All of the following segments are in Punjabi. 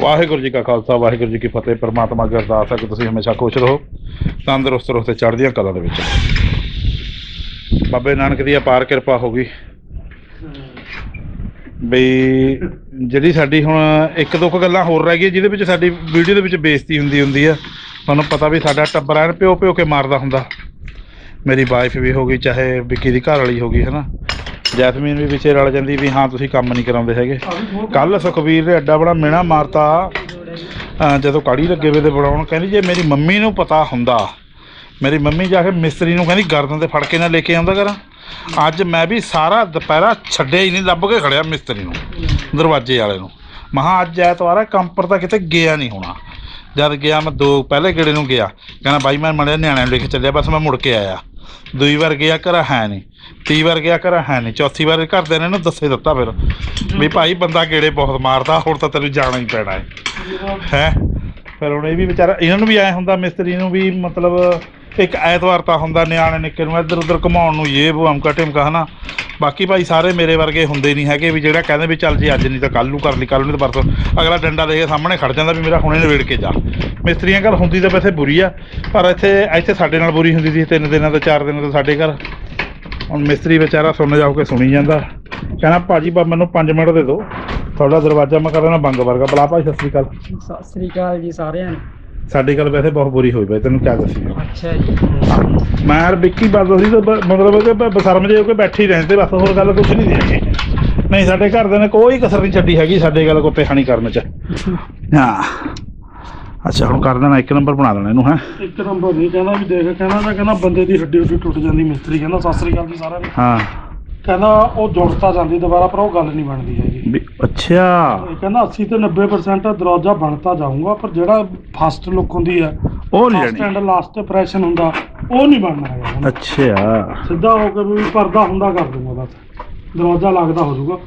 ਵਾਹਿਗੁਰੂ ਜੀ ਕਾ ਖਾਲਸਾ, ਵਾਹਿਗੁਰੂ ਜੀ ਕੀ ਫਤਿਹ। ਪਰਮਾਤਮਾ ਅੱਗੇ ਅਰਦਾਸ ਹੈ ਕਿ ਤੁਸੀਂ ਹਮੇਸ਼ਾ ਖੁਸ਼ ਰਹੋ, ਤੰਦਰੁਸਤ ਰਹੋ ਤੇ ਚੜ੍ਹਦੀਆਂ ਕਲਾ ਦੇ ਵਿੱਚ ਬਾਬੇ ਨਾਨਕ ਦੀ ਅਪਾਰ ਕਿਰਪਾ ਹੋ ਗਈ। ਬਈ, ਜਿਹੜੀ ਸਾਡੀ ਹੁਣ ਇੱਕ ਦੋ ਕੁ ਗੱਲਾਂ ਹੋਰ ਰਹਿ ਗਈਆਂ, ਜਿਹਦੇ ਵਿੱਚ ਸਾਡੀ ਵੀਡੀਓ ਦੇ ਵਿੱਚ ਬੇਇੱਜ਼ਤੀ ਹੁੰਦੀ ਹੁੰਦੀ ਆ। ਤੁਹਾਨੂੰ ਪਤਾ ਵੀ ਸਾਡਾ ਟੱਬਰ ਐਨ ਪਿਓ ਪਿਓ ਕੇ ਮਾਰਦਾ ਹੁੰਦਾ। ਮੇਰੀ ਵਾਈਫ ਵੀ ਹੋ ਗਈ, ਚਾਹੇ ਵਿੱਕੀ ਦੀ ਘਰ ਵਾਲੀ ਹੋ ਗਈ, ਹਨਾ। ਜੈਸਮੀਨ ਵੀ ਪਿੱਛੇ ਰਲ ਜਾਂਦੀ ਵੀ ਹਾਂ, ਤੁਸੀਂ ਕੰਮ ਨਹੀਂ ਕਰਾਉਂਦੇ ਹੈਗੇ। ਕੱਲ ਸੁਖਵੀਰ ਨੇ ਐਡਾ ਬੜਾ ਮਿਹਣਾ ਮਾਰਤਾ। ਜਦੋਂ ਕਾੜੀ ਲੱਗੇ ਵੇ ਤੇ ਬਣਾਉਣ ਕਹਿੰਦੀ ਜੇ ਮੇਰੀ ਮੰਮੀ ਨੂੰ ਪਤਾ ਹੁੰਦਾ, ਮੇਰੀ ਮੰਮੀ ਜਾ ਕੇ ਮਿਸਤਰੀ ਨੂੰ ਕਹਿੰਦੀ ਗਰਦਨ ਤੇ ਫੜ ਕੇ ਨਾ ਲੈ ਕੇ ਆਉਂਦਾ ਕਰਾਂ। ਅੱਜ ਮੈਂ ਵੀ ਸਾਰਾ ਦੁਪਹਿਰਾ ਛੱਡਿਆ ਹੀ ਨਹੀਂ, ਲੱਭ ਕੇ ਖੜਿਆ ਮਿਸਤਰੀ ਨੂੰ, ਦਰਵਾਜ਼ੇ ਵਾਲੇ ਨੂੰ। ਮਹਾ ਅੱਜ ਐਤਵਾਰ ਹੈ ਕੰਪਰ ਤਾਂ ਕਿਤੇ ਗਿਆ ਨਹੀਂ ਹੋਣਾ। ਜਦ ਗਿਆ ਮੈਂ ਦੋ, ਪਹਿਲੇ ਗੇੜੇ ਨੂੰ ਗਿਆ। ਕਹਿੰਦਾ, ਬਾਈ ਮੈਂ ਮੜਿਆ ਨਿਆਣਿਆਂ ਨੂੰ ਲੈ ਕੇ ਚੱਲਿਆ, ਬਸ ਮੈਂ ਮੁੜ ਕੇ ਆਇਆ। ਦੂਈ ਵਾਰ ਗਿਆ ਘਰ ਹੈ ਨਹੀਂ ਤੀਈ ਵਾਰ ਗਿਆ ਘਰ ਹੈ ਨਹੀਂ ਚੌਥੀ ਵਾਰ ਘਰਦਿਆਂ ਨੇ ਇਹਨੂੰ ਦੱਸੇ ਦਿੱਤਾ ਫਿਰ, ਵੀ ਭਾਈ ਬੰਦਾ ਕਿਹੜੇ ਬਹੁਤ ਮਾਰਦਾ ਹੁਣ ਤਾਂ ਤੈਨੂੰ ਜਾਣਾ ਹੀ ਪੈਣਾ ਹੈ। ਹੈ? ਫਿਰ ਹੁਣ ਇਹ ਵੀ ਵਿਚਾਰਾ, ਇਹਨਾਂ ਨੂੰ ਵੀ ਐ ਹੁੰਦਾ, ਮਿਸਤਰੀ ਨੂੰ ਵੀ ਮਤਲਬ ਇੱਕ ਐਤਵਾਰ ਤਾਂ ਹੁੰਦਾ, ਨਿਆਣੇ ਨਿੱਕੇ ਨੂੰ ਇੱਧਰ ਉੱਧਰ ਘੁਮਾਉਣ ਨੂੰ, ਇਹ ਉਹ ਅਮਕਾ ਟਿਮਕਾ ਹਨਾ? ਬਾਕੀ ਭਾਈ ਸਾਰੇ ਮੇਰੇ ਵਰਗੇ ਹੁੰਦੇ ਨਹੀਂ ਹੈਗੇ ਵੀ ਜਿਹੜਾ ਕਹਿੰਦੇ ਵੀ ਚੱਲ ਜੀ ਅੱਜ ਨਹੀਂ ਤਾਂ ਕੱਲ ਨੂੰ ਕਰ ਲਈ ਕੱਲ ਨੂੰ ਤਾਂ ਪਰਸੋਂ। ਅਗਲਾ ਡੰਡਾ ਦੇ ਕੇ ਸਾਹਮਣੇ ਖੜ ਜਾਂਦਾ ਵੀ ਮੇਰਾ ਹੁਣੇ ਨਵੇੜ ਕੇ ਜਾ। ਮਿਸਤਰੀਆਂ ਘਰ ਹੁੰਦੀ ਤਾਂ ਵੈਸੇ ਬੁਰੀ ਆ, ਪਰ ਇੱਥੇ ਇੱਥੇ ਸਾਡੇ ਨਾਲ ਬੁਰੀ ਹੁੰਦੀ ਸੀ, ਤਿੰਨ ਦਿਨਾਂ ਤੋਂ ਚਾਰ ਦਿਨਾਂ ਤੋਂ ਸਾਡੇ ਘਰ। ਹੁਣ ਮਿਸਤਰੀ ਵਿਚਾਰਾ ਸੁਣ ਜਾਓ ਕੇ ਸੁਣੀ ਜਾਂਦਾ। ਕਹਿੰਦਾ, ਭਾਜੀ ਬਾ ਮੈਨੂੰ 5 ਮਿੰਟ ਦੇ ਦਿਓ। ਤੁਹਾਡਾ ਦਰਵਾਜ਼ਾ ਮੈਂ ਕਰਨਾ ਬੰਗ ਵਰਗਾ। ਬਲਾ ਭਾਈ, ਸਤਿ ਸ੍ਰੀ ਅਕਾਲ। ਸਤਿ ਸ੍ਰੀ ਅਕਾਲ ਜੀ ਸਾਰਿਆਂ ਨੂੰ। ਸਾਡੀ ਗੱਲ ਵੈਸੇ ਬਹੁਤ ਬੁਰੀ ਹੋਈ ਪਈ ਤੈਨੂੰ ਕਿਆ ਦੱਸੀ ਅੱਛਾ ਜੀ। ਮੈਂ ਯਾਰ ਵਿੱਕੀ ਬਾਦਲ ਸੀ ਤਾਂ ਬ- ਮਤਲਬ ਕਿ ਬ- ਬਸਰਮ ਜੇ ਹੋ ਕੇ ਬੈਠੇ ਹੀ ਰਹਿੰਦੇ ਬਸ ਹੋਰ ਗੱਲ ਕੁਛ ਨਹੀਂ ਦੇਗੇ ਨਹੀਂ ਸਾਡੇ ਘਰ ਦੇ ਨੇ ਕੋਈ ਕਸਰ ਨਹੀਂ ਛੱਡੀ ਹੈਗੀ ਸਾਡੇ ਗੱਲ ਕੁੱਤੇ ਖਾਣੀ ਕਰਨ ਚ। ਹਾਂ। ਅੱਛਾ ਹੁਣ ਕਰ ਦੇਣਾ ਇੱਕ ਨੰਬਰ ਬਣਾ ਦੇਣਾ ਇਹਨੂੰ ਹੈ। ਇੱਕ ਨੰਬਰ ਨਹੀਂ ਕਹਿੰਦਾ ਵੀ ਦੇਖ ਕਹਿੰਦਾ ਤਾਂ ਕਹਿੰਦਾ ਬੰਦੇ ਦੀ ਹੱਡੀ ਹੁੱਡੀ ਟੁੱਟ ਜਾਂਦੀ ਮਿਸਤਰੀ ਕਹਿੰਦਾ ਸਤਿ ਸ੍ਰੀ ਅਕਾਲ ਜੀ ਸਾਰਿਆਂ ਨੂੰ। ਹਾਂ। ਕਹਿੰਦਾ ਉਹ ਜੁੜਤਾ ਜਾਂਦੀ ਦੁਬਾਰਾ ਪਰ ਉਹ ਗੱਲ ਨਹੀਂ ਬਣਦੀ ਹੈਗੀ। ਵੀ ਅੱਛਾ। ਇਹ ਕਹਿੰਦਾ 80 ਤੇ 90% ਦਰਵਾਜ਼ਾ ਬਣਤਾ ਜਾਊਗਾ ਪਰ ਜਿਹੜਾ ਫਸਟ ਲੁੱਕ ਹੁੰਦੀ ਹੈ ਉਹ ਨਹੀਂ ਫਸਟ ਐਂਡ ਲੈਣੀ ਲਾਸਟ ਇੰਪ੍ਰੈਸ਼ਨ ਹੁੰਦਾ ਉਹ ਨਹੀਂ ਬਣਨਾ ਹੈਗਾ। ਕਹਿੰਦਾ। ਅੱਛਾ। ਸਿੱਧਾ ਹੋ ਕੇ ਵੀ ਪਰਦਾ ਹੁੰਦਾ ਕਰ ਦੂੰਗਾ ਬਸ। ਦਰਵਾਜ਼ਾ ਲੱਗਦਾ ਹੋ ਜਾਊਗਾ।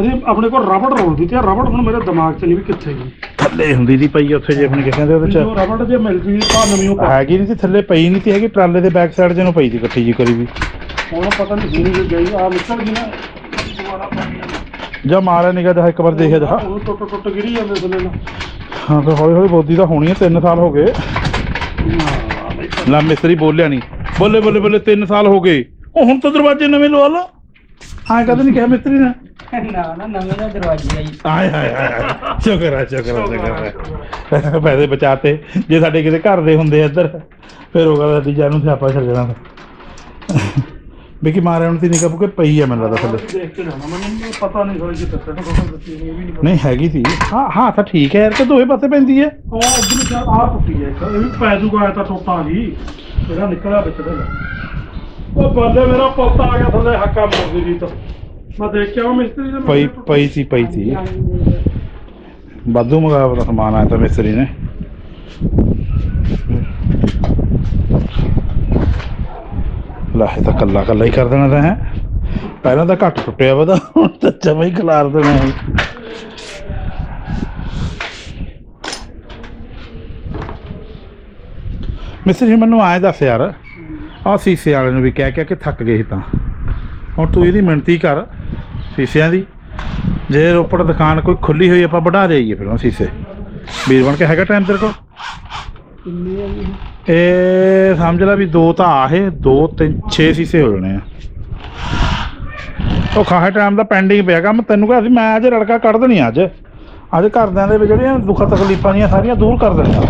ਅਸੀਂ ਆਪਣੇ ਕੋਲ ਰਬੜ ਰੋਲ ਦਿੱਤੀ ਆ ਰਬੜ ਹੁਣ ਮੇਰੇ ਦਿਮਾਗ 'ਚ ਨਹੀਂ ਵੀ ਕਿੱਥੇ ਗਈ। ਥੱਲੇ ਹੁੰਦੀ ਦੀ ਪਈ ਉੱਥੇ ਜੇ ਹੁਣ ਕਹਿੰਦੇ ਉਹਦੇ ਜੋ ਚ ਰਬੜ ਜੇ ਮਿਲ ਜੂਗੀ ਤਾਂ ਨਵੀਂ ਉਹ ਪਾ ਹੈਗੀ ਨਹੀਂ ਸੀ ਥੱਲੇ ਪਈ ਨਹੀਂ ਸੀ ਹੈਗੀ ਟਰਾਲੇ ਦੇ ਬੈਕ ਸਾਈਡ ਜਿਹਨੂੰ ਪਈ ਸੀ ਇਕੱਠੀ ਜੀ ਕਰੀ ਵੀ। ਹੁਣ ਪਤਾ ਨਹੀਂ ਸੀ ਨਹੀਂ ਗਈ। ਆ ਨਿਕਲ ਗਈ ਨਾ। ਦੁਬਾਰਾ ਪਾਣੀ ਜਾਂ ਮਾਰਿਆ ਨਿਗਾ ਜਾ ਇੱਕ ਵਾਰ ਦੇਖਿਆ ਜਾ। ਉਹ ਟੁੱਟ ਟੁੱਟ ਗਿਰੀ ਜਾਂਦੇ ਥੱਲੇ ਨੂੰ ਹਾਂ ਤਾਂ ਹੌਲੀ ਹੌਲੀ ਬੋਦੀ ਤਾਂ ਹੋਣੀ ਹੈ 3 ਸਾਲ ਹੋ ਗਏ। ਨਾ ਮਿਸਤਰੀ ਬੋਲਿਆ ਨਹੀਂ ਬੋਲੇ ਬੋਲੇ ਬੋਲੇ 3 ਸਾਲ ਹੋ ਗਏ। ਉਹ ਹੁਣ ਤਾਂ ਦਰਵਾਜ਼ੇ ਨਵੇਂ ਲਵਾ ਲਾ। ਐਂ ਕਦੇ ਨਹੀਂ ਕਿਹਾ ਮਿਸਤਰੀ ਨੇ। ਨਾ ਨਾ ਨਵੇਂ ਦਾ ਦਰਵਾਜ਼ੇ ਜੀ ਆਏ ਹਾਏ ਹਾਏ ਹਾਏ। ਸ਼ੁਕਰ ਹੈ ਸ਼ੁਕਰ ਹੈ ਸ਼ੁਕਰ ਹੈ ਪੈਸੇ ਬਚਾਤੇ। ਜੇ ਸਾਡੇ ਕਿਸੇ ਘਰ ਦੇ ਹੁੰਦੇ ਇੱਧਰ ਫਿਰ ਉਹ ਗੱਲ ਸਾਡੀ ਜਾਨ ਨੂੰ ਸਿਆਪਾ ਛੱਡ ਜਾਣਾ ਬਿਕੀ ਮਾਰੇ ਹੁਣ ਤੀ ਨਿਕਾ ਬੁਕੇ ਪਈ ਹੈ ਮੈਨੂੰ ਲੱਗਦਾ ਥੱਲੇ। ਦੇਖ ਕੇ ਜਾਣਾ। ਮੈਨੂੰ ਪਤਾ ਨਹੀਂ ਹੋਈ ਕਿਤੇ ਸੱਟ ਕੋਲ ਦਿੱਤੀ ਨਹੀਂ ਇਹ ਵੀ ਨਹੀਂ ਪਤਾ ਨਹੀਂ ਹੈਗੀ ਸੀ। ਹਾਂ ਹਾਂ ਤਾਂ ਠੀਕ ਹੈ ਯਾਰ ਕਿ ਦੋਵੇਂ ਪਾਸੇ ਪੈਂਦੀ ਹੈ। ਉਹ ਉਧਰ ਜਾ ਆ ਟੁੱਟੀ ਹੈ ਇੱਕ। ਇਹ ਵੀ ਪੈ ਜੂਗਾ ਐ ਤਾਂ ਟੁੱਟਾ ਜੀ। ਜਿਹੜਾ ਨਿਕਲਿਆ ਵਿੱਚ ਦੇ ਉਹ ਬੰਦੇ ਮੇਰਾ ਪੁੱਤ ਆ ਗਿਆ ਥੱਲੇ ਹੱਕਾ ਮਾਰਦੀ ਜੀ ਤਾਂ ਮੈਂ ਦੇਖ ਕੇ ਆਵਾਂ ਮਿਸਤਰੀ ਦੇ ਪਈ ਪਈ ਸੀ ਪਈ ਸੀ। ਵਾਧੂ ਮੰਗਾਇਆ ਪਤਾ ਸਮਾਨ ਆਇਆ ਤਾਂ ਮਿਸਤਰੀ ਨੇ। ਲੈ ਤਾਂ ਕੱਲਾ ਕੱਲਾ ਹੀ ਕਰ ਦੇਣਾ ਤਾਂ ਹੈ। ਪਹਿਲਾਂ ਤਾਂ ਘੱਟ ਟੁੱਟਿਆ ਵਾ ਤਾਂ, ਹੁਣ ਤਾਂ ਜਮਾ ਹੀ ਖਲਾਰ ਦੇਣਾ ਹੈ। ਮਿਸਤਰੀ ਮੈਨੂੰ ਆਏ ਦੱਸ ਯਾਰ ਆ ਸੀਸੇ ਵਾਲੇ ਨੂੰ ਵੀ ਕਹਿ ਕਹਿ ਕੇ ਥੱਕ ਗਏ ਸੀ ਤਾਂ। ਹੁਣ ਤੂੰ ਇਹਦੀ ਮਿਣਤੀ ਕਰ ਸੀਸਿਆਂ ਦੀ। ਜੇ ਰੋਪੜ ਦੁਕਾਨ ਕੋਈ ਖੁੱਲੀ ਹੋਈ ਆਪਾਂ ਵਧਾ ਦੇਈਏ ਫਿਰ ਉਹ ਸੀਸੇ। ਵੀਰ ਬਣ ਕੇ ਹੈਗਾ ਟਾਈਮ ਤੇਰੇ ਕੋਲ? ਕਿੰਨੇ ਆ ਜੀ? ਇਹ ਸਮਝ ਲੈ ਵੀ ਦੋ ਤਾਂ ਆਹੇ ਦੋ, ਤਿੰਨ 6 ਸੀਸੇ ਹੋ ਜਾਣੇ ਆ। ਉਹ ਖਾਹੇ ਟਾਈਮ ਦਾ ਪੈਂਡਿੰਗ ਪਿਆ ਕੰਮ, ਤੈਨੂੰ ਕਿਹਾ ਸੀ ਮੈਂ ਅੱਜ ਰੜਕਾ ਕੱਢ ਦੇਣੀ ਅੱਜ। ਅੱਜ ਘਰਦਿਆਂ ਦੇ ਵੀ ਜਿਹੜੀਆਂ ਦੁੱਖਾਂ ਤਕਲੀਫਾਂ ਦੀਆਂ ਸਾਰੀਆਂ ਦੂਰ ਕਰ ਦੇਣੀਆਂ।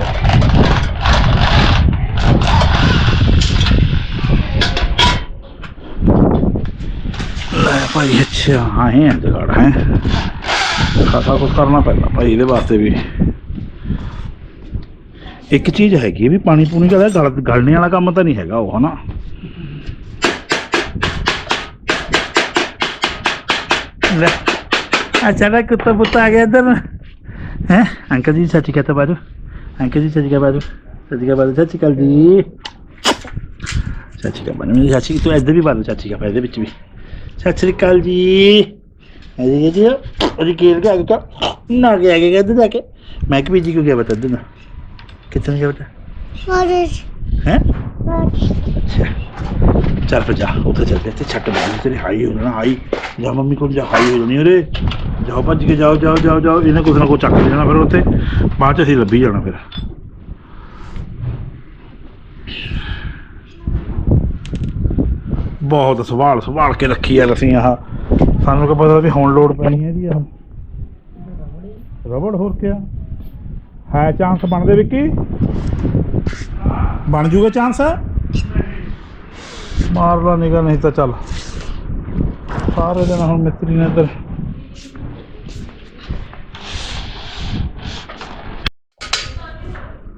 ਲੈ ਭਾਈ, ਅੱਛਾ, ਆਏ ਆ ਜਗੜ, ਹੈ। ਖਾਸਾ ਕੁਝ ਕਰਨਾ ਪੈਂਦਾ ਭਾਈ, ਇਹਦੇ ਵਾਸਤੇ ਵੀ। ਇੱਕ ਚੀਜ਼ ਹੈਗੀ ਹੈ ਵੀ ਪਾਣੀ ਪੂਣੀ ਦਾ ਗਲ ਗਲਣੇ ਵਾਲਾ ਕੰਮ ਤਾਂ ਨਹੀਂ ਹੈਗਾ ਉਹ, ਹਨਾ? ਲੈ, ਅੱਛਾ ਕੁੱਤਾ ਪੁੱਤਾ ਆ ਗਿਆ ਇੱਧਰ। ਹੈ? ਅੰਕਲ ਜੀ ਸੱਚੀ ਕਹਤਾ ਬਾਜੂ। ਅੰਕਲ ਜੀ ਸੱਚੀ ਕਾ ਬਾਜੂ। ਸੱਚੀ ਕਾ ਬਾਜੂ ਸੱਚੀ ਕਾਲ ਜੀ। ਸੱਚੀ ਕਾ ਬਾਜੂ ਮੇਰੀ ਚਾਚੀ ਤੂੰ ਇੱਧਰ ਵੀ ਬਾਜੂ ਚਾਚੀ ਕਾ ਇਹਦੇ ਵਿੱਚ ਵੀ। ਸਤਿ ਸ੍ਰੀ ਅਕਾਲ ਜੀ। ਅਜੀ ਜੀ ਅਜੀ ਕੇਲ ਕੇ ਆ ਗਿਆ ਨਾ ਗਿਆ ਗਿਆ ਇੱਧਰ ਜਾ ਕੇ। ਮੈਂ ਕਿ ਬੀਜੀ ਕਿਉਂ ਗਿਆ ਬਤਾ ਇੱਧਰ? कितने का बेटा हैं अच्छा ਚੱਲ ਫਿਰ ਜਾ ਉੱਥੇ ਚੱਲ ਕੇ ਇੱਥੇ ਛੱਟ ਬਣੀ ਤੇਰੀ ਹਾਈ ਹੋ ਜਾਣਾ ਹਾਈ ਜਾ ਮੰਮੀ ਕੋਲ ਜਾ ਹਾਈ ਹੋ ਜਾਣੀ ਉਰੇ ਜਾਓ ਭੱਜ ਕੇ ਜਾਓ ਜਾਓ ਜਾਓ ਜਾਓ ਇਹਨੇ ਕੁਛ ਨਾ ਕੁਛ ਚੱਕ ਲੈਣਾ ਫਿਰ ਉੱਥੇ ਬਾਅਦ ਚ ਅਸੀਂ ਲੱਭੀ ਜਾਣਾ ਫਿਰ ਬਹੁਤ ਸੰਭਾਲ ਸੰਭਾਲ ਕੇ ਰੱਖੀ ਯਾਰ ਅਸੀਂ ਆਹ ਸਾਨੂੰ ਕੀ ਪਤਾ ਵੀ ਹੁਣ ਲੋਡ ਪੈਣੀ ਹੈ ਜੀ ਆਹ ਰਬੜ ਹੋਰ ਕਿਆ ਹੈ ਚਾਂਸ ਬਣਦੇ ਵਿੱਕੀ ਬਣ ਜੂਗਾ ਚਾਂਸ ਮਾਰ ਲਾ ਨਿਗਾ ਨਹੀਂ ਤਾਂ ਚੱਲ। ਸਾਰੇ ਦਿਨ ਹੁਣ ਮਿਸਤਰੀ ਨੇ ਇੱਧਰ।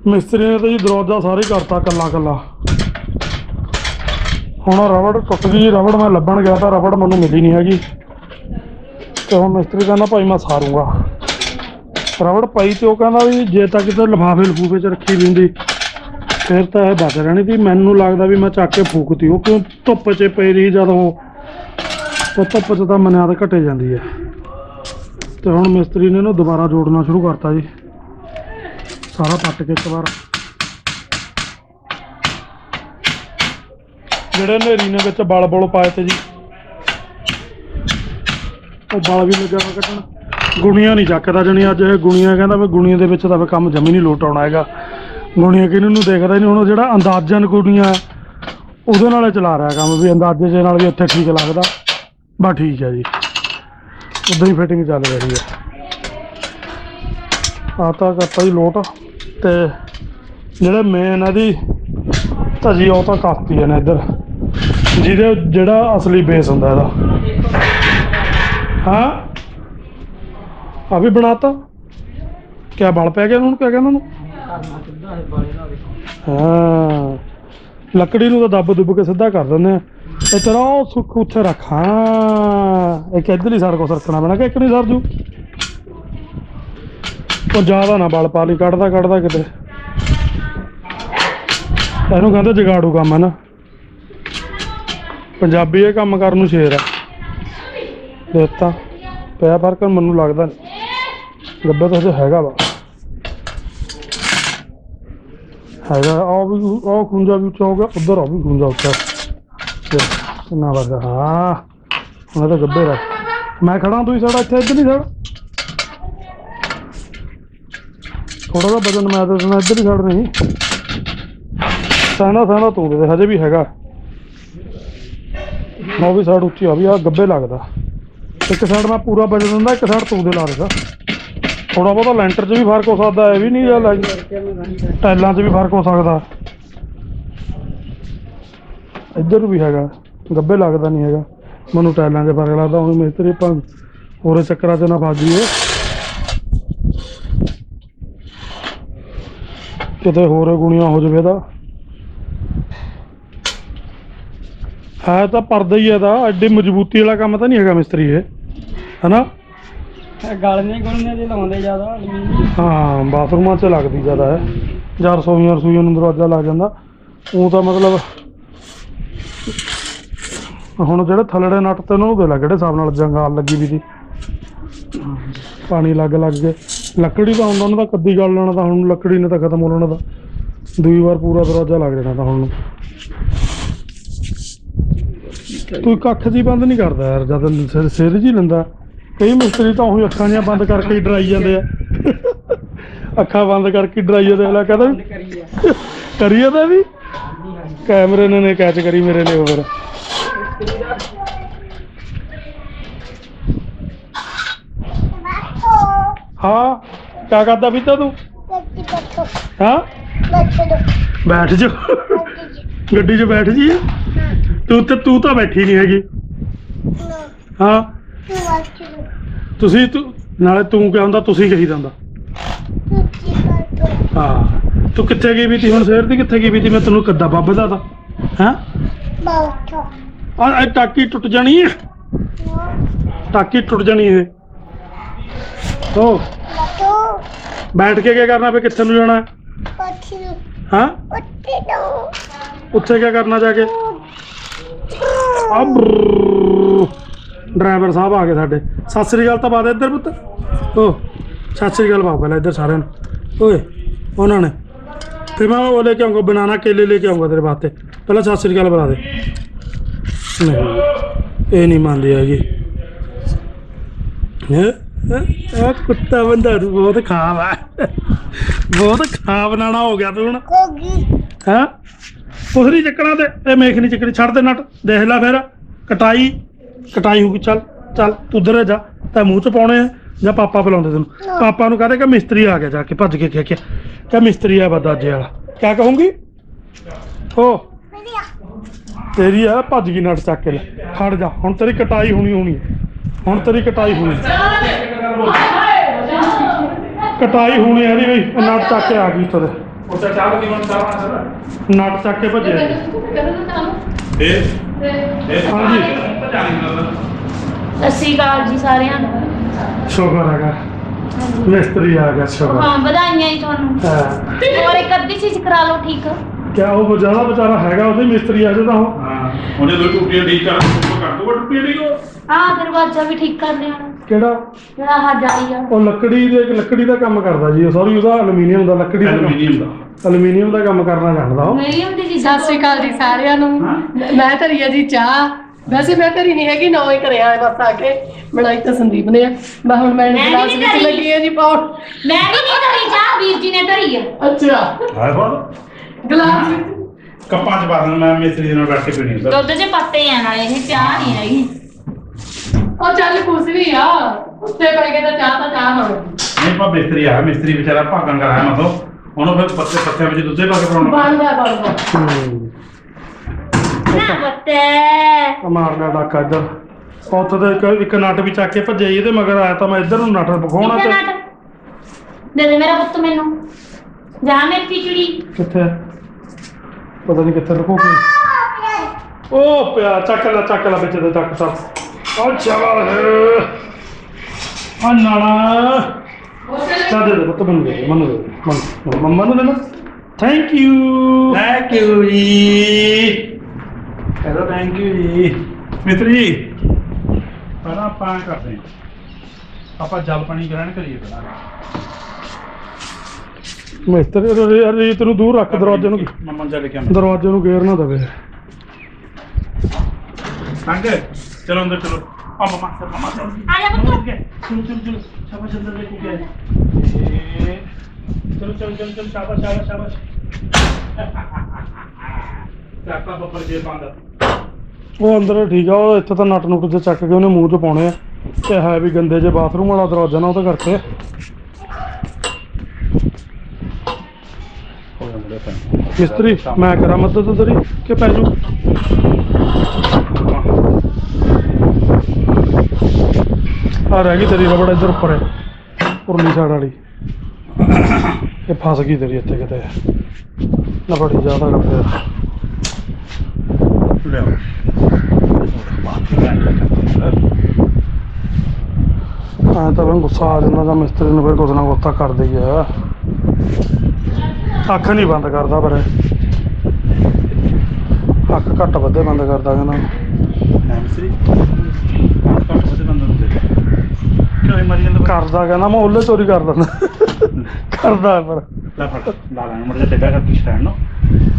ਮਿਸਤਰੀ ਨੇ ਤਾਂ ਜੀ ਦਰਵਾਜ਼ਾ ਸਾਰੇ ਕਰਤਾ ਕੱਲਾ ਕੱਲਾ। ਹੁਣ ਰਬੜ ਟੁੱਟ ਗਈ, ਰਬੜ ਮੈਂ ਲੱਭਣ ਗਿਆ ਤਾਂ ਰਬੜ ਮੈਨੂੰ ਮਿਲੀ ਨਹੀਂ ਹੈਗੀ। ਤੇ ਹੁਣ ਮਿਸਤਰੀ ਕਹਿੰਦਾ ਭਾਈ ਮੈਂ ਸਾਰੂੰਗਾ। ਰਬੜ ਪਈ ਤੇ ਉਹ ਕਹਿੰਦਾ ਵੀ ਜੇ ਤਾਂ ਕਿਤੇ ਲਿਫਾਫੇ ਲਫੂਫੇ 'ਚ ਰੱਖੀ ਵੀ ਹੁੰਦੀ, ਫਿਰ ਤਾਂ ਇਹ ਬਚ ਰਹਿਣੀ ਸੀ। ਮੈਨੂੰ ਲੱਗਦਾ ਵੀ ਮੈਂ ਚੱਕ ਕੇ ਫੂਕਤੀ। ਉਹ ਕਿਉਂ ਧੁੱਪ 'ਚ ਪਈ ਰਹੀ ਜਦੋਂ ਉਹ ਧੁੱਪ 'ਚ ਤਾਂ ਮਨਿਆਦ ਘਟੇ ਜਾਂਦੀ ਹੈ ਤੇ ਹੁਣ ਮਿਸਤਰੀ ਨੇ ਇਹਨੂੰ ਦੁਬਾਰਾ ਜੋੜਨਾ ਸ਼ੁਰੂ ਕਰਤਾ ਜੀ। ਸਾਰਾ ਪੱਟ ਕੇ ਇੱਕ ਵਾਰ। ਜਿਹੜੇ ਨੇਰੀ ਨੇ ਵਿੱਚ ਬਲ ਬੁਲ ਪਾਏ ਤੇ ਜੀ, ਉਹ ਬਲ ਵੀ ਲੱਗਾ ਕੱਟਣ ਗੁਣੀਆਂ ਨਹੀਂ ਚੱਕਦਾ ਜਣੀ ਅੱਜ ਇਹ ਗੁਣੀਆਂ ਕਹਿੰਦਾ ਵੀ ਗੁਣੀਆਂ ਦੇ ਵਿੱਚ ਤਾਂ ਵੀ ਕੰਮ ਜਮੀ ਨਹੀਂ ਲੋਟ ਆਉਣਾ ਹੈਗਾ। ਗੁਣੀਆਂ ਕਿਹਨੂੰ ਨੂੰ ਦੇਖਦਾ ਨਹੀਂ, ਹੁਣ ਜਿਹੜਾ ਅੰਦਾਜ਼ਨ ਗੁਣੀਆਂ ਉਹਦੇ ਨਾਲ ਚਲਾ ਰਿਹਾ ਕੰਮ ਵੀ ਅੰਦਾਜ਼ੇ ਦੇ ਨਾਲ ਵੀ ਇੱਥੇ ਠੀਕ ਲੱਗਦਾ। ਬਸ ਠੀਕ ਹੈ ਜੀ। ਉਦਾਂ ਹੀ ਫਿਟਿੰਗ ਚੱਲ ਰਹੀ ਹੈ। ਆ ਤਾਂ ਕਰਤਾ ਜੀ ਲੋਟ ਤੇ ਜਿਹੜੇ ਮੇਨ ਇਹਦੀ ਧਜੀ ਉਹ ਤਾਂ ਕਰਤੀ ਨਾ ਇੱਧਰ। ਜਿਹਦੇ ਜਿਹੜਾ ਅਸਲੀ ਬੇਸ ਹੁੰਦਾ ਇਹਦਾ। ਹਾਂ? ਆ ਵੀ ਬਣਾਤਾ। ਕਿਆ ਬਲ ਪੈ ਗਿਆ ਉਹਨੂੰ ਕਿਆ ਕਹਿੰਦਾ ਉਹਨੂੰ? ਹਾਂ। ਲੱਕੜੀ ਨੂੰ ਤਾਂ ਦੱਬ ਦੁੱਬ ਕੇ ਸਿੱਧਾ ਕਰ ਦਿੰਦੇ ਆ। ਤੇ ਤੇਰਾ ਉਹ ਸੁੱਖ ਉੱਥੇ ਰੱਖ, ਹਾਂ। ਇੱਕ ਇੱਧਰ ਹੀ ਕੋ ਸਰਕਣਾ ਪੈਣਾ ਕਿ ਇੱਕ ਨਹੀਂ ਸਰ ਜੂ? ਉਹ ਜ਼ਿਆਦਾ ਨਾ ਬਲ ਪਾ ਲਈ, ਕੱਢਦਾ ਕੱਢਦਾ ਕਿਤੇ। ਇਹਨੂੰ ਕਹਿੰਦੇ ਜਗਾੜੂ ਕੰਮ ਹੈ ਨਾ। ਪੰਜਾਬੀ ਇਹ ਕੰਮ ਕਰਨ ਨੂੰ ਸ਼ੇਰ ਆ ਦੇਤਾ। ਪਿਆ ਫ਼ਰਕ ਮੈਨੂੰ ਲੱਗਦਾ ਨਹੀਂ ਗੱਬੇ ਤਾਂ ਹਜੇ ਹੈਗਾ ਵਾ। ਹੈਗਾ ਆ ਵੀ ਉਹ ਖੁੰਝਾ ਵੀ ਉੱਚਾ ਹੋ ਗਿਆ, ਉਧਰ ਆ ਵੀ ਖੁੰਝਾ ਉੱਚਾ ਕਿੰਨਾ ਵਰਗਾ ਹਾਂ, ਹੁਣ ਤਾਂ ਗੱਬੇ ਦਾ ਮੈਂ ਖੜਾ ਤੁਸੀਂ ਸਾਡਾ ਇੱਥੇ ਇੱਧਰ ਨਹੀਂ ਸਾਡਾ ਥੋੜਾ ਜਿਹਾ ਵਜਨ ਮੈਂ ਤਾਂ ਦੇਣਾ ਇੱਧਰ ਹੀ ਛੱਡ ਨਹੀਂ। ਸਹਿਣਾ ਸਹਿਣਾ ਤੂੰ ਦੇ ਹਜੇ ਵੀ ਹੈਗਾ। ਉਹ ਵੀ ਸਾਈਡ ਉੱਚੀ ਆ, ਵੀ ਆ ਗੱਬੇ ਲੱਗਦਾ। ਇੱਕ ਸਾਈਡ ਮੈਂ ਪੂਰਾ ਵਜਨ ਦਿੰਦਾ, ਇੱਕ ਸਾਈਡ ਤੂੰ ਦੇ ਲਾ ਦੇਗਾ। ਥੋੜਾ ਬਹੁਤਾ ਲੈਂਟਰ 'ਚ ਵੀ ਫ਼ਰਕ ਹੋ ਸਕਦਾ, ਇਹ ਵੀ ਨਹੀਂ ਗੱਲ ਹੈਗੀ ਟਾਈਲਾਂ 'ਚ ਵੀ ਫ਼ਰਕ ਹੋ ਸਕਦਾ। ਇੱਧਰ ਵੀ ਹੈਗਾ, ਗੱਬੇ ਲੱਗਦਾ ਨਹੀਂ ਹੈਗਾ। ਮੈਨੂੰ ਟਾਈਲਾਂ 'ਚ ਫ਼ਰਕ ਲੱਗਦਾ, ਹੁਣ ਮਿਸਤਰੀ ਆਪਾਂ ਹੋਰੇ ਚੱਕਰਾਂ 'ਚ ਨਾ ਫਸ ਜਾਈਏ। ਕਿਤੇ ਹੋਰ ਗੁਣੀਆਂ ਹੋ ਜਾਵੇ ਤਾਂ। ਹੈ ਤਾਂ ਪਰਦਾ ਹੀ ਹੈ ਦਾ ਐਡੀ ਮਜ਼ਬੂਤੀ ਵਾਲਾ ਕੰਮ ਤਾਂ ਨਹੀਂ ਹੈਗਾ ਮਿਸਤਰੀ ਇਹ, ਹਨਾ? ਗਲ ਨਹੀਂ ਦੇ ਲਾਉਂਦੇ ਜ਼ਿਆਦਾ ਹਾਂ, ਬਾਥਰੂਮਾਂ 'ਚ ਲੱਗਦੀ ਜ਼ਿਆਦਾ ਹੈ। ਜਾਂ ਰਸੋਈਆਂ ਰਸੋਈਆਂ ਨੂੰ ਦਰਵਾਜ਼ਾ ਲੱਗ ਜਾਂਦਾ। ਉਹ ਤਾਂ ਮਤਲਬ ਹੁਣ ਜਿਹੜੇ ਥੱਲੜੇ ਨੱਟ ਤੇ ਉਹਨਾਂ ਨੂੰ ਕਿਹੜੇ ਹਿਸਾਬ ਨਾਲ ਜੰਗਾਲ ਲੱਗੀ ਵੀ ਸੀ? ਪਾਣੀ ਲੱਗ ਲੱਗ ਕੇ ਲੱਕੜੀ ਤਾਂ ਹੁੰਦਾ ਉਹਨਾਂ ਦਾ ਕੱਦੀ ਗਲ ਲੈਣਾ ਤਾਂ ਹੁਣ ਲੱਕੜੀ ਨੇ ਤਾਂ ਖਤਮ ਹੋ ਲੈਣਾ ਤਾਂ। ਦੂਈ ਵਾਰ ਪੂਰਾ ਦਰਵਾਜ਼ਾ ਲੱਗ ਜਾਣਾ ਤਾਂ ਹੁਣ ਤੂੰ ਕੱਖ ਅੱਖ ਜੀ ਬੰਦ ਨਹੀਂ ਕਰਦਾ ਯਾਰ, ਜਦ ਸਿਰ ਜੀ ਲੈਂਦਾ। ਕਈ ਮਿਸਤਰੀ ਤਾਂ ਉਹੀ ਅੱਖਾਂ ਜਿਹੀਆਂ ਬੰਦ ਕਰਕੇ ਹੀ ਡਰਾਈ ਜਾਂਦੇ ਆ। ਅੱਖਾਂ ਬੰਦ ਕਰਕੇ ਡਰਾਈ ਜਾਂਦੇ ਅਗਲਾ ਕਹਿੰਦਾ ਵੀ ਕਰੀਏ ਤਾਂ ਵੀ। ਕੈਮਰੇ ਨੇ ਨੇ ਕੈਚ ਕਰੀ ਮੇਰੇ ਨੇ ਉਹ ਹਾਂ, ਕਿਆ ਕਰਦਾ ਵੀ ਤੂੰ? ਹਾਂ? ਬੈਠ ਜਾ। ਗੱਡੀ 'ਚ ਬੈਠ ਜੀ। ਤੂੰ ਤੇ ਤੂੰ ਤਾਂ ਬੈਠੀ ਨਹੀਂ ਹੈਗੀ। ਹਾਂ। ਤੁਸੀਂ ਤੂੰ ਨਾਲੇ ਤੂੰ ਕਿਹਾ ਹੁੰਦਾ ਤੁਸੀਂ ਕਹੀ ਜਾਂਦਾ। ਹਾਂ। ਤੂੰ ਕਿੱਥੇ ਗਈ ਵੀ ਤੀ ਹੁਣ ਸਵੇਰ ਦੀ ਕਿੱਥੇ ਗਈ ਵੀ ਤੀ ਮੈਂ ਤੈਨੂੰ ਕੱਦਾ ਬੱਬਦਾ ਤਾ। ਹਾਂ? ਆ, ਇਹ ਟਾਕੀ ਟੁੱਟ ਜਾਣੀ ਹੈ। ਟਾਕੀ ਟੁੱਟ ਜਾਣੀ ਇਹ। ਹੋ। ਬੈਠ ਕੇ ਕੀ ਕਰਨਾ? ਫੇ ਕਿੱਥੇ ਨੂੰ ਜਾਣਾ? ਹੈ? ਹਾਂ ਉੱਥੇ ਕੀ ਕਰਨਾ ਜਾ ਕੇ? ਆ ਡਰਾਈਵਰ ਸਾਹਿਬ ਆ ਗਏ ਸਾਡੇ। ਸਤਿ ਸ੍ਰੀ ਅਕਾਲ ਤਾਂ ਬਾਦ ਇੱਧਰ ਪੁੱਤ। ਓ ਸਤਿ ਸ੍ਰੀ ਅਕਾਲ ਬਾਬਾ ਪਹਿਲਾਂ ਇੱਧਰ ਸਾਰਿਆਂ ਨੂੰ। ਓਏ ਉਹਨਾਂ ਨੇ। ਫਿਰ ਮੈਂ ਉਹ ਲੈ ਕੇ ਆਉਂਗਾ ਬਨਾਨਾ ਕੇਲੇ ਲੈ ਕੇ ਆਉਂਗਾ ਤੇਰੇ ਵਾਸਤੇ। ਪਹਿਲਾਂ ਸਤਿ ਸ੍ਰੀ ਅਕਾਲ ਬੁਲਾ ਦੇ। ਨਹੀਂ ਇਹ ਨਹੀਂ ਮੰਨਦੀ ਹੈਗੀ। ਇਹ ਇਹ ਕੁੱਤਾ ਬੰਦਾ ਨੂੰ ਬਹੁਤ ਖਾਬ ਆ। ਬਹੁਤ ਖਾਬ ਨਾਣਾ ਹੋ ਗਿਆ ਤੂੰ ਹੁਣ। ਹਾਂ? ਕੁਛ ਨਹੀਂ ਚੱਕਣਾ ਤੇ ਇਹ ਮੇਖ ਨਹੀਂ ਚੱਕਣੀ ਛੱਡ ਦੇ ਨਟ। ਦੇਖ ਲੈ ਫਿਰ ਕਟਾਈ। ਕਟਾਈ ਹੋ ਗਈ ਚੱਲ ਚੱਲ ਤੂੰ ਉਧਰ ਜਾ ਤਾਂ ਮੂੰਹ ਚ ਪਾਉਣੇ ਆ ਜਾਂ ਪਾਪਾ ਬੁਲਾਉਂਦੇ ਤੈਨੂੰ। ਪਾਪਾ ਨੂੰ ਕਹਦੇ ਕਿ ਮਿਸਤਰੀ ਆ ਗਿਆ ਜਾ ਕੇ ਭੱਜ ਕੇ ਕਿਹਾ ਕਿ। ਕਿ ਮਿਸਤਰੀ ਆ ਬਦਾਜੇ ਵਾਲਾ। ਕਿਆ ਕਹੂੰਗੀ? ਓ ਤੇਰੀ ਆ ਭੱਜ ਗਈ ਨਟ ਚੱਕ ਕੇ ਲੈ। ਖੜ ਜਾ ਹੁਣ ਤੇਰੀ ਕਟਾਈ ਹੋਣੀ ਹੋਣੀ ਹੈ। ਹੁਣ ਤੇਰੀ ਕਟਾਈ ਹੋਣੀ ਕਟਾਈ ਹੋਣੀ ਆ ਇਹਦੀ ਬਈ ਨਟ ਚੱਕ ਕੇ ਆ ਗਈ ਦੇ ਉੱਤੇ ਚਾਹ ਦੀ ਮਨ ਚਾਹ ਨਟ ਚੱਕ ਕੇ ਭੱਜਿਆ। ਜੀ। ਇਹ ਇਹ ਹਾਂਜੀ। ਜਾਣੀ ਲੱਗਦਾ ਸਤਿ ਸ਼੍ਰੀ ਅਕਾਲ ਜੀ ਸਾਰਿਆਂ ਨੂੰ। ਸ਼ੁਕਰ ਹੈਗਾ। ਮਿਸਤਰੀ ਆ ਗਿਆ ਸ਼ੁਕਰ। ਹਾਂ ਵਧਾਈਆਂ ਜੀ ਤੁਹਾਨੂੰ। ਹਾਂ। ਹੋਰ ਇੱਕ ਅੱਧੀ ਚੀਜ਼ ਕਰਾ ਲਓ ਠੀਕ? ਕਿਆ ਉਹ ਜ਼ਿਆਦਾ ਵਿਚਾਰਾ ਹੈਗਾ ਉਹਦੇ ਮਿਸਤਰੀ ਆ ਜਾਂਦਾ ਉਹ। ਹਾਂ ਉਹਨੇ ਦੋ ਟੁੱਟੀਆਂ ਠੀਕ ਕਰ ਉਹ ਕਰ ਦੋ ਟੁੱਟੀਆਂ ਠੀਕ ਹੋ। ਹਾਂ ਦਰਵਾਜ਼ਾ ਵੀ ਠੀਕ ਕਰ ਲਿਆ। ਕਿਹੜਾ? ਜਿਹੜਾ ਆਹ ਜਾਲੀ ਆ। ਉਹ ਲੱਕੜੀ ਦੇ ਲੱਕੜੀ ਦਾ ਕੰਮ ਕਰਦਾ ਜੀ ਸੌਰੀ ਉਹਦਾ ਐਲੂਮੀਨੀਅਮ ਦਾ ਲੱਕੜੀ ਦਾ ਐਲੂਮੀਨੀਅਮ ਦਾ। ਐਲੂਮੀਨੀਅਮ ਦਾ ਕੰਮ ਕਰਨਾ ਜਾਣਦਾ ਉਹ। ਮੇਰੀ ਹੁੰਦੀ ਜੀ ਸਤਿ ਸ਼੍ਰੀ ਅਕਾਲ ਜੀ ਸਾਰਿਆਂ ਨੂੰ। ਮੈਂ ਧਰੀ ਆ ਜੀ ਚਾਹ। ਵੈਸੇ ਮੈਂ ਧਰੀ ਨਹੀਂ ਹੈਗੀ ਨੌ ਹੀ ਕਰਿਆ ਬਸ ਆ ਕੇ ਬਣਾਈ ਤਾਂ ਸੰਦੀਪ ਨੇ। ਆ ਮੈਂ ਹੁਣ ਮੈਂ ਮੈਂ ਵੀ ਗਲਾਸ ਨਹੀਂ ਵਿੱਚ ਧਰੀ। ਲੱਗੀ ਹੈ ਜੀ ਪਾਉਣ ਮੈਂ ਵੀ ਨਹੀਂ ਧਰੀ ਚਾਹ ਵੀਰ ਜੀ ਨੇ ਧਰੀ ਆ। ਅੱਛਾ। ਹਾਏ ਬਾਲ ਗਲਾਸ ਵਿੱਚ। ਕੱਪਾਂ ਚ ਪਾ ਦੇਣਾ ਮੈਂ ਮਿਸਤਰੀ ਨਾਲ ਬੈਠ ਕੇ ਪੀਣੀ ਹੁੰਦਾ ਦੁੱਧ 'ਚ ਪੱਤੇ ਆ ਨਾਲੇ ਇਹ ਚਾਹ ਨਹੀਂ ਹੈਗੀ ਉਹ ਚੱਲ ਕੁਛ ਵੀ ਆ। ਉੱਤੇ ਪੈ ਕੇ ਤਾਂ ਚਾਹ ਤਾਂ ਚਾਹ ਹੋਣੀ ਨਹੀਂ ਪਾ ਮਿਸਤਰੀ ਆ। ਮਿਸਤਰੀ ਵਿਚਾਰਾ ਭਾਗਣ ਕਰ ਆਇਆ ਮਤਲਬ ਉਹਨੂੰ ਫਿਰ ਪੱਤੇ ਪੱਤਿਆਂ ਵਿੱਚ ਦੁੱਧੇ ਪਾ ਕੇ ਬਣਾਉਣਾ ਹੂੰ ਨਾ ਪੱਤੇ। ਮਾਰਨਾ ਡਾਕਾ ਇੱਧਰ। ਉੱਥੇ ਦੇ ਇੱਕ ਇੱਕ ਨਟ ਵੀ ਚੱਕ ਕੇ ਭੱਜਿਆ ਜੀ, ਇਹਦੇ ਮਗਰ ਆਇਆ ਤਾਂ ਮੈਂ ਇੱਧਰ ਨੂੰ ਨਟ ਵਿਖਾਉਣਾ ਕਿੱਥੇ ਤੇ ਨਟ? ਦੇ ਦੇ ਮੇਰਾ ਪੁੱਤ ਮੈਨੂੰ। ਜਾ ਮੇਰੀ ਚਿੜੀ। ਕਿੱਥੇ? ਪਤਾ ਨਹੀਂ ਕਿੱਥੇ ਲੁਕੋ ਗਈ ਉਹ ਪਿਆ। ਚੱਕ ਲੈ ਚੱਕ ਲੈ ਵਿੱਚ ਦੇ ਚੱਕ ਚੱਕ ਉਹ ਚਲਾ ਹੈ। ਆ ਨਾਣਾ ਚਾ ਦੇ ਦੇ ਪੁੱਤ ਮੈਨੂੰ ਦੇ ਦੇ, ਮੈਨੂੰ ਦੇ ਦੇ, ਮੈਨੂੰ ਮੰਮਾ ਨੂੰ ਦੇਣਾ thank you thank you ji. Hello thank you ji. ਮਿਸਤਰੀ ਜੀ ਪਹਿਲਾਂ ਆਪਾਂ ਐਂ ਕਰਦੇ ਹਾਂ। ਆਪਾਂ ਜਲ ਪਾਣੀ ਗ੍ਰਹਿਣ ਕਰੀਏ ਪਹਿਲਾਂ। ਮਿਸਤਰੀ ਰੇ- ਰੀਤ ਨੂੰ ਦੂਰ ਰੱਖ ਦਰਵਾਜ਼ੇ ਨੂੰ ਮੰਮਾ ਜਾ ਲੈ ਕੇ ਦਰਵਾਜ਼ੇ ਨੂੰ ਗੇਰ ਨਾ ਦਵੇ। ਸੰਗ ਚਲੋ ਅੰਦਰ ਚਲੋ। ਆ ਮਮਾ ਮਮਾ ਚਲੋ ਆ ਜਾ ਪੁੱਤ। ਚਲੋ ਚਲੋ ਚਲੋ ਸ਼ਾਬਾਸ਼ ਅੰਦਰ ਲੈ ਕੇ ਗਏ ਚਲੋ ਚਲੋ ਚਲੋ ਚਲੋ ਸ਼ਾਬਾਸ਼ ਸ਼ਾਬਾਸ਼ ਸ਼ਾਬਾਸ਼। ਕਾਕਾ ਬੱਬਰ ਜੇ ਪਾਉਂਦਾ ਉਹ ਅੰਦਰ ਠੀਕ ਆ ਉਹ ਇੱਥੇ ਤਾਂ ਨਟ ਨੁੱਟ ਜੇ ਚੱਕ ਕੇ ਉਹਨੇ ਮੂੰਹ 'ਚ ਪਾਉਣੇ ਆ। ਤੇ ਹੈ ਵੀ ਗੰਦੇ ਜੇ ਬਾਥਰੂਮ ਵਾਲਾ ਦਰਵਾਜ਼ਾ ਨਾ ਉਹਦੇ ਕਰਕੇ। ਮਿਸਤਰੀ ਮੈਂ ਕਰਾਂ ਮਦਦ ਤੇਰੀ ਕਿ ਪੈ ਜੂ ਆ ਰਹਿ ਗਈ ਤੇਰੀ ਰਬੜ ਇੱਧਰ ਉੱਪਰ। ਹੈ ਉਰਲੀ ਸਾਈਡ ਵਾਲੀ। ਇਹ ਫਸ ਗਈ ਤੇਰੀ ਇੱਥੇ ਕਿਤੇ। ਨਾ ਬੜੀ ਜ਼ਿਆਦਾ ਕਰਦੇ ਲਿਆਓ। ਐਂ ਤਾਂ ਮੈਨੂੰ ਗੁੱਸਾ ਆ ਜਾਂਦਾ ਤਾਂ ਮਿਸਤਰੀ ਨੂੰ ਫਿਰ ਕੁਛ ਨਾ ਤਾਂ ਕਰਦੇ ਹੀ ਆ ਅੱਖ ਨਹੀਂ ਬੰਦ ਕਰਦਾ ਪਰ। ਅੱਖ ਘੱਟ ਵੱਧੇ ਬੰਦ ਕਰਦਾ ਕਹਿੰਦਾ। ਮਿਸਤਰੀ ਕੰਮ ਉਹਦੇ ਬੰਦੇ ਨੂੰ ਮਰੀ ਜਾਂਦਾ ਕਰਦਾ ਕਹਿੰਦਾ ਮੈਂ ਉਹਲੇ ਚੋਰੀ ਕਰ ਦਿੰਦਾ ਕਰਦਾ ਪਰ ਲੈ ਫੜ ਲਾ ਲੈਣ ਮੁੜ ਜਾ ਟੇਡਾ ਕਰਕੇ ਸਟੈਂਡ ਨੂੰ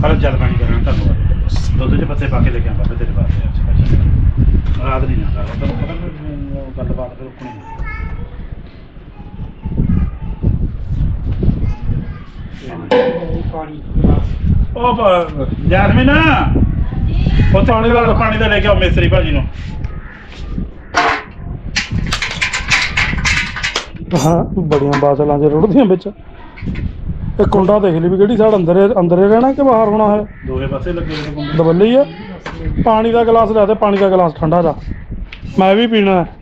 ਪਰ ਜਲ ਪਾਣੀ ਕਰਾਂ ਧੰਨਵਾਦ। ਦੁੱਧ ਚ ਪੱਤੇ ਪਾ ਕੇ ਲੈ ਕੇ ਆਉਂਦਾ ਤੇਰੇ ਵਾਸਤੇ ਅੱਛਾ ਅੱਛਾ ਰਾਤ ਨਹੀਂ ਜਾਂਦਾ ਤੈਨੂੰ ਪਤਾ ਵੀ ਉਹ ਗੱਲਬਾਤ ਫਿਰ ਰੁਕਣੀ ਨਹੀਂ। ਉਹ ਪ- ਜੈਸਮੀਨ ਉਹ ਪਾਣੀ ਦਾ ਪਾਣੀ ਦਾ ਲੈ ਕੇ ਆਓ ਮਿਸਤਰੀ ਭਾਜੀ ਨੂੰ। ਹਾਂ ਬੜੀਆਂ ਬਾਦਲਾਂ 'ਚ ਰੁੜਦੀਆਂ ਵਿੱਚ। ਇਹ ਕੁੰਡਾ ਦੇਖ ਲਈ ਵੀ ਕਿਹੜੀ ਸਾਈਡ ਅੰਦਰੇ ਅੰਦਰੇ ਰਹਿਣਾ ਕਿ ਬਾਹਰ ਹੋਣਾ ਹੈ? ਦੋਵੇਂ ਪਾਸੇ ਲੱਗੇ ਹੋਏ ਨੇ ਕੁੰਡੇ। ਦਬੱਲੇ ਹੀ ਆ। ਪਾਣੀ ਦਾ ਗਲਾਸ ਲੈ ਦੇ ਪਾਣੀ ਦਾ ਗਲਾਸ ਠੰਡਾ ਜਾ। ਮੈਂ ਵੀ ਪੀਣਾ ਹੈ।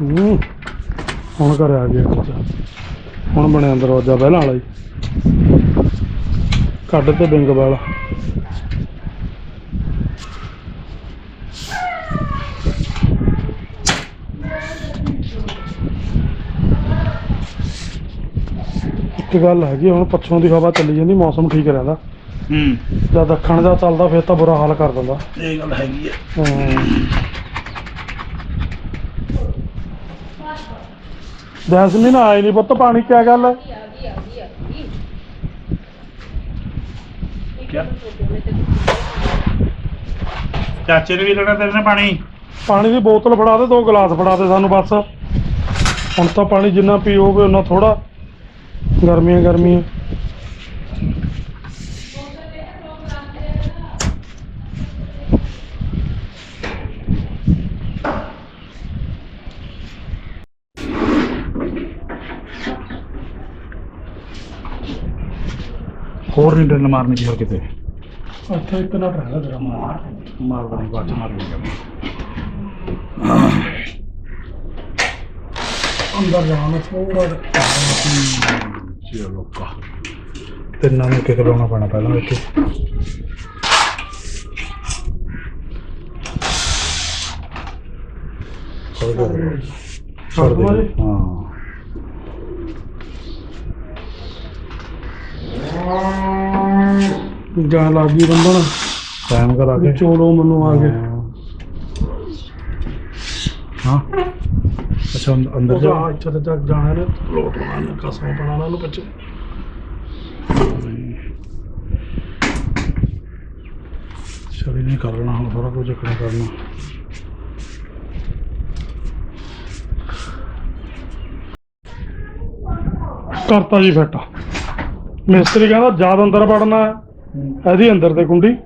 ਹੂੰ। ਹੁਣ ਘਰ ਆ ਗਿਆ ਬੱਚਾ ਹੁਣ ਬਣਿਆ ਦਰਵਾਜ਼ਾ ਪਹਿਲਾਂ ਵਾਲਾ ਹੀ। ਕੱਢ ਤੇ ਬਿੰਗ ਵਾਲਾ। ਇੱਕ ਗੱਲ ਹੈਗੀ ਹੁਣ ਪੱਛੋਂ ਦੀ ਹਵਾ ਚੱਲੀ ਜਾਂਦੀ ਮੌਸਮ ਠੀਕ ਰਹਿੰਦਾ। ਹੂੰ। ਜਦ ਦੱਖਣ ਦਾ ਚੱਲਦਾ ਫਿਰ ਤਾਂ ਬੁਰਾ ਹਾਲ ਕਰ ਦਿੰਦਾ। ਇਹ ਗੱਲ ਹੈਗੀ ਆ। ਹੂੰ। ਜੈਸਮੀਨ ਆਈ ਨਹੀਂ ਪੁੱਤ ਪਾਣੀ ਕਿਆ ਗੱਲ ਹੈ? ਚਾਚੇ ਨੇ ਵੀ ਲੈਣਾ ਤੇਰੇ ਨੇ ਪਾਣੀ? ਪਾਣੀ ਦੀ ਬੋਤਲ ਫੜਾ ਦੇ ਦੋ ਗਲਾਸ ਫੜਾ ਦੇ ਸਾਨੂੰ ਬਸ। ਹੁਣ ਤਾਂ ਪਾਣੀ ਜਿੰਨਾ ਪੀਓਗੇ ਉਨਾ ਥੋੜਾ ਗਰਮੀਆਂ ਗਰਮੀਆਂ। ਹੋਰ ਨਹੀਂ ਡਰਨ ਮਾਰਨੀ ਹੋਰ ਕਿਤੇ। ਇੱਥੇ ਇੱਕ ਨਾ ਰਹਿਣਾ ਤੇਰਾ ਮਾਰ ਮਾਰਦਾ ਨਹੀਂ ਬਾਅਦ ਚ ਮਾਰ ਅੰਦਰ ਜਾਣਾ ਥੋੜਾ ਚਲੋ ਕਾ। ਤਿੰਨਾਂ ਨੂੰ ਕਿਕ ਲਾਉਣਾ ਪੈਣਾ ਪਹਿਲਾਂ ਇੱਥੇ। ਦੇ ਦੇ ਹਾਂ। ਜਾਣ ਲੱਗ ਗਈ ਰੰਬਣ ਟਾਈਮ ਕਰਾ ਕੇ। ਚੋਲੋ ਮੈਨੂੰ ਆ ਗਏ ਹਾਂ। ਅੱਛਾ ਅੰਦ- ਅੰਦਰ ਜਾ। ਇੱਥੇ ਤੇ ਤੱਕ ਜਾਣਾ ਨੇ ਲੋਟ ਬਣਾਉਣਾ ਕਸਮ ਬਣਾਉਣਾ ਨੂੰ ਬੱਚੇ ਸ਼ਰੀ ਨਹੀਂ ਕਰਨਾ ਹੁਣ ਸਾਰਾ ਕੁਝ ਇਕੱਠਾ ਕਰਨਾ। ਕਰਤਾ ਜੀ ਫਿੱਟ। ਮਿਸਤਰੀ ਕਹਿੰਦਾ ਜਦ ਅੰਦਰ ਵੜਨਾ ਹੈ, ਇਹਦੀ ਅੰਦਰ ਤੇ ਕੁੰਡੀ।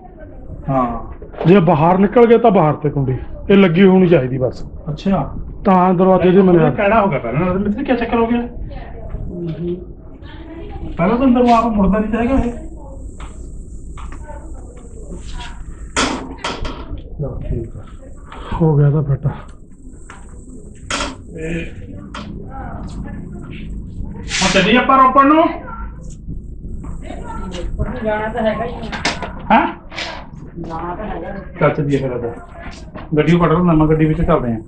ਹਾਂ। ਜੇ ਬਾਹਰ ਨਿਕਲ ਗਏ ਤਾਂ ਬਾਹਰ ਤੇ ਕੁੰਡੀ। ਇਹ ਲੱਗੀ ਹੋਣੀ ਚਾਹੀਦੀ ਬਸ। ਅੱਛਾ। ਤਾਂ ਦਰਵਾਜ਼ੇ ਦੀ ਮੈਨੂੰ ਕਹਿਣਾ ਹੋਗਾ ਪਹਿਲਾਂ? ਮਿੱਤਰ ਕੀ ਚੱਕਰ ਹੋ ਗਿਆ? ਪਹਿਲਾਂ ਤਾਂ ਅੰਦਰ ਆਪ ਮੁੜਦਾ ਨਹੀਂ ਚਾਹੇਗਾ ਇਹ। ਠੀਕ ਆ। ਹੋ ਗਿਆ ਤਾਂ ਫਿੱਟ। ਹੁਣ ਚੱਲੀ ਆਪਾਂ ਰੋਪੜ ਨੂੰ? ਜਾਣਾ ਤਾਂ ਹੈਗਾ ਹੀ ਹਾਂ? ਜਾਣਾ ਤਾਂ ਹੈਗਾ ਚੱਲ ਚੱਲੀਏ ਫਿਰ ਅੱਜ ਗੱਡੀ ਕੱਢ ਲਓ ਨਵਾਂ ਗੱਡੀ ਵਿੱਚ ਚੱਲਦੇ ਆਂ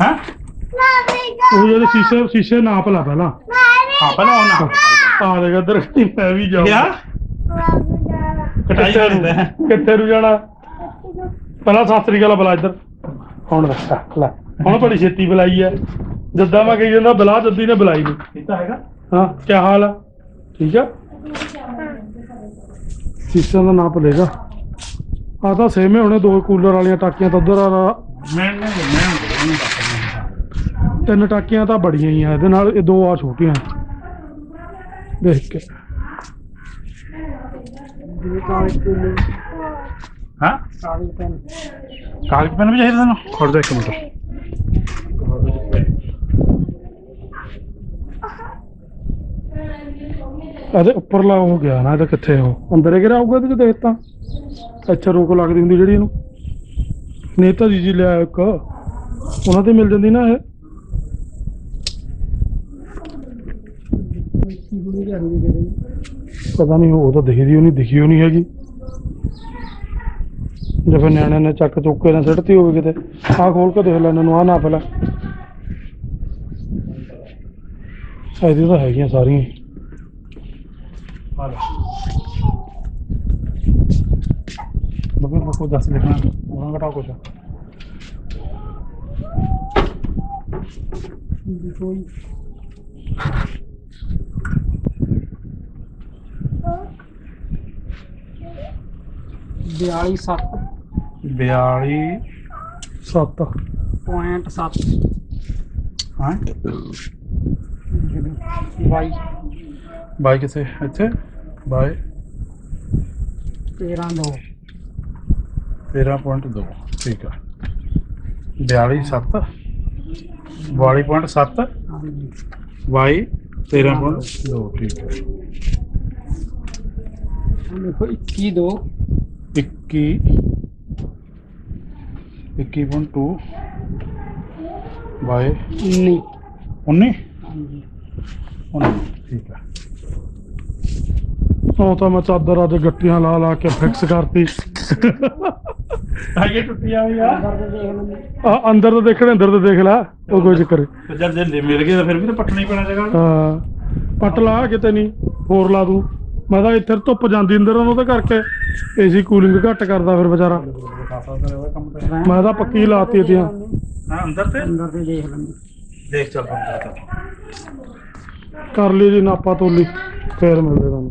ਹਾਂ? ਉਹ ਜਿਹੜੇ ਸ਼ੀਸ਼ੇ ਸ਼ੀਸ਼ੇ ਨਾਪ ਲਾ ਪਹਿਲਾਂ। ਹਾਂ ਪਹਿਲਾਂ ਉਹ ਨਾ ਆ ਦੇਗਾ ਇੱਧਰ ਮੈਂ ਵੀ ਜਾਊਂ ਕਿਆ? ਕਟਾਈ ਹੈ ਨੂੰ ਕਿੱਥੇ ਨੂੰ ਜਾਣਾ? ਪਹਿਲਾਂ ਸਤਿ ਸ੍ਰੀ ਅਕਾਲ ਬੁਲਾ ਇੱਧਰ। ਹੁਣ ਰੱਖਾ ਲੈ ਹੁਣ ਬੜੀ ਛੇਤੀ ਬੁਲਾਈ ਹੈ ਜੱਦਾਂ ਮੈਂ ਕਹੀ ਜਾਂਦਾ ਬੁਲਾ ਜੱਦੀ ਨੇ ਬੁਲਾਈ ਨਹੀਂ ਇਹ ਤਾਂ ਹੈਗਾ। ਹਾਂ ਕੀ ਹਾਲ ਹੈ ਠੀਕ ਹੈ ਸ਼ੀਸ਼ਿਆਂ ਦਾ ਨਾਪ ਲੇਗਾ ਆ ਤਾਂ ਸੇਮੇ ਹੋਣੇ ਦੋ ਕੂਲਰ ਵਾਲੀਆਂ ਟਾਕੀਆਂ ਤਾਂ ਉਧਰ ਆ ਮੈਂ ਮੈਂ ਮੈਂ ਤਿੰਨ ਟਾਕੀਆਂ ਤਾਂ ਬੜੀਆਂ ਹੀ ਆ ਇਹਦੇ ਨਾਲ ਇਹ ਦੋ ਆ ਛੋਟੀਆਂ। ਦੇਖ ਕੇ। ਹਾਂ? ਕਾਗਜ਼ ਪੈਨ। ਕਾਗਜ਼ ਪੈਨ ਵੀ ਚਾਹੀਦਾ ਤੈਨੂੰ? ਖੜ ਜਾ ਇੱਕ ਮਿੰਟ। ਇਹਦੇ ਉੱਪਰਲਾ ਹੋ ਗਿਆ ਨਾ, ਇਹਦਾ ਕਿੱਥੇ ਉਹ? ਅੰਦਰ ਹੀ ਹੋਊਗਾ ਤੇ ਦੇਖ ਤਾਂ। ਇੱਥੇ ਰੋਕ ਲੱਗਦੀ ਹੁੰਦੀ ਜਿਹੜੀ ਇਹਨੂੰ। ਨੇਤਾ ਜੀ ਜੀ ਲਿਆ ਇੱਕ। ਉਹਨਾਂ ਤੇ ਮਿਲ ਜਾਂਦੀ ਨਾ ਇਹ। ਪਤਾ ਨਹੀਂ, ਉਹ ਤਾਂ ਦਿਖਦੀ ਉਹ ਨਹੀਂ, ਦਿਖੀ ਉਹ ਨਹੀਂ ਹੈਗੀ। ਜੇ ਫਿਰ ਨਿਆਣੇ ਨੇ ਚੱਕ ਚੁੱਕ ਕੇ ਨਾ ਸਿੱਟਤੀ ਹੋਵੇ ਕਿਤੇ। ਆਹ ਖੋਲ ਕੇ ਦੇਖ ਲੈ ਨੂੰ, ਆਹ ਨਾ ਪਹਿਲਾਂ ਇਹਦੀ ਤਾਂ ਹੈਗੀਆਂ ਸਾਰੀਆਂ ਹੀ। ਆ ਲੈ ਬੱਬੇ ਨੂੰ ਕੋਈ ਦੱਸ ਲਿਖਣਾ ਉਹਨਾਂ ਘਟਾਓ ਕੁਛ ਕੋਈ ਬਿਆਲੀ ਸੱਤ 42 ਸੱਤ ਪੁਆਇੰਟ ਸੱਤ ਹਾਂ ਬਾਈ ਬਾਈ ਕਿੱਥੇ ਇੱਥੇ ਬਾਈ 13 ਦੋ 13.2 ਠੀਕ ਆ। 42 7 42.7 ਹਾਂਜੀ ਬਾਈ 13.2 ਠੀਕ ਹੈ ਦੇਖੋ 21 ਦੋ। 21 21.2 ਬਾਈ 19 19 ਹਾਂਜੀ। 19 ਠੀਕ ਆ। ਉਹ ਤਾਂ ਮੈਂ ਚਾਦਰ ਅੱਜ ਗੱਟੀਆਂ ਲਾ ਲਾ ਕੇ ਫਿਕਸ ਕਰਤੀ। ਆਗੇ ਟੁੱਟੀਆਂ ਹੋਈਆਂ ਅੰਦਰ ਆ ਤਾਂ ਦੇਖਣੇ ਅੰਦਰ ਤਾਂ ਦੇਖ ਲੈ। ਉਹ ਕੋਈ ਚੱਕਰ ਨੀ। ਤੇ ਜਦ ਜੇ ਮਿਲ ਗਏ ਤਾਂ ਫਿਰ ਵੀ ਤਾਂ ਪੱਟਣਾ ਹੀ ਪੈਣਾ ਜਗ੍ਹਾ। ਹਾਂ। ਪੱਟ ਲਾ ਕਿਤੇ ਨਹੀਂ ਹੋਰ ਲਾ ਦੂੰ। ਮੈਂ ਤਾਂ ਇੱਥੇ ਧੁੱਪ ਜਾਂਦੀ ਅੰਦਰ ਨੂੰ ਉਹਦੇ ਕਰਕੇ। ਏਸੀ ਕੂਲਿੰਗ ਘੱਟ ਕਰਦਾ ਫਿਰ ਵਿਚਾਰਾ। ਮੈਂ ਤਾਂ ਪੱਕੀ ਲਾਤੀ ਤੀਆਂ ਹਾਂ ਅੰਦਰ ਤੇ? ਅੰਦਰ ਤੇ ਦੇਖ ਲੈਂਦੇ ਦੇਖ ਚੱਲ ਤਾਂ। ਕਰ ਲਈ ਜੀ ਨਾਪਾ ਤੋਲੀ ਫੇਰ ਮਿਲਦੇ ਤੁਹਾਨੂੰ।